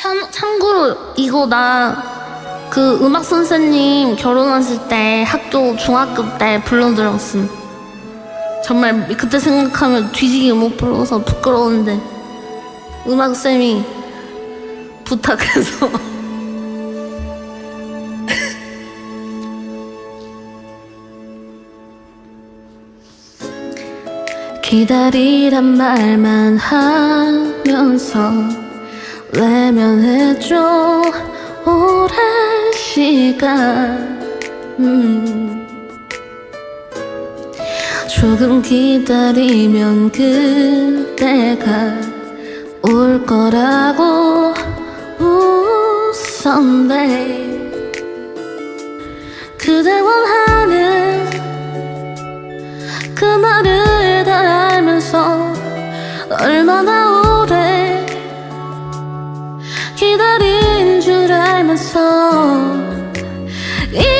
참, 참고로 이거 나 그 음악 선생님 결혼하실 때 학교 중학교 때 불러드렸음. 정말 그때 생각하면 뒤지게 못 불러서 부끄러운데 음악 쌤이 부탁해서 기다리란 말만 하면서 외면해줘 오랜 시간 음. 조금 기다리면 그때가 올 거라고 웃었네 그대 원하는 그 말을 다 알면서 얼마나 줄 알면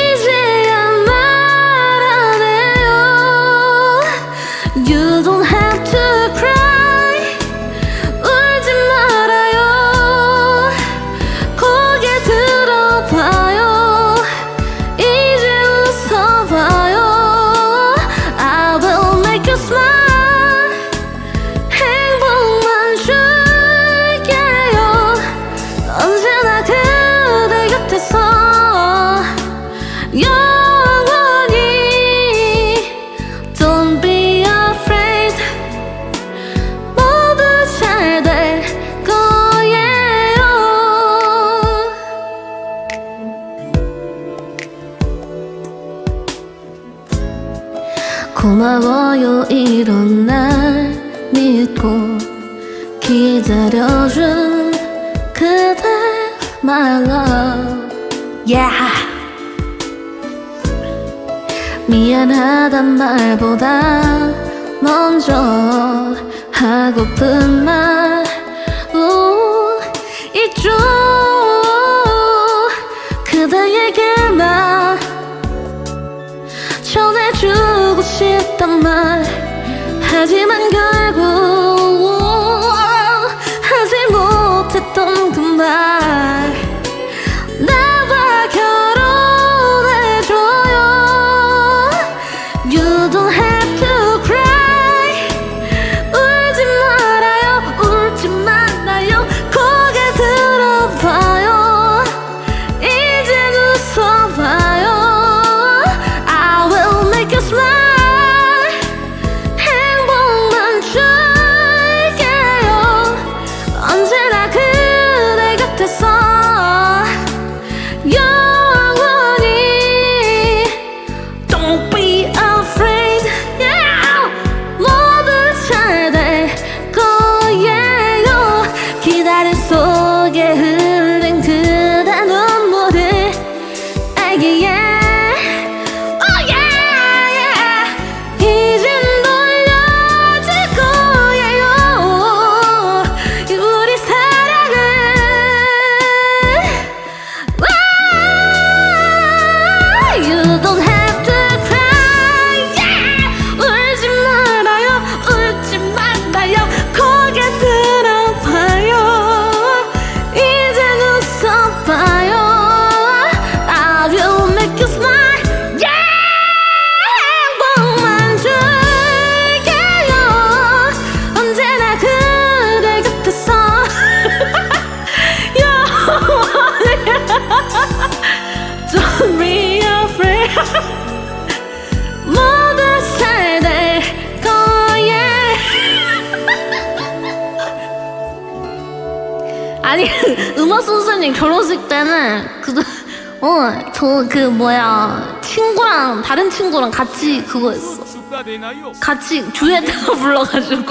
고마워요 이런 날 믿고 기다려준 그대 my love. Yeah. 미안하단 말보다 먼저 하고픈 말. 우, 있죠. 그대에게만 전해 주고 싶단 말. 하지만 결국 아니 음악 선생님 결혼식 때는 그어저 그 뭐야 친구랑 다른 친구랑 같이 그거 했어 축하되나요? 같이 듀엣 불러가지고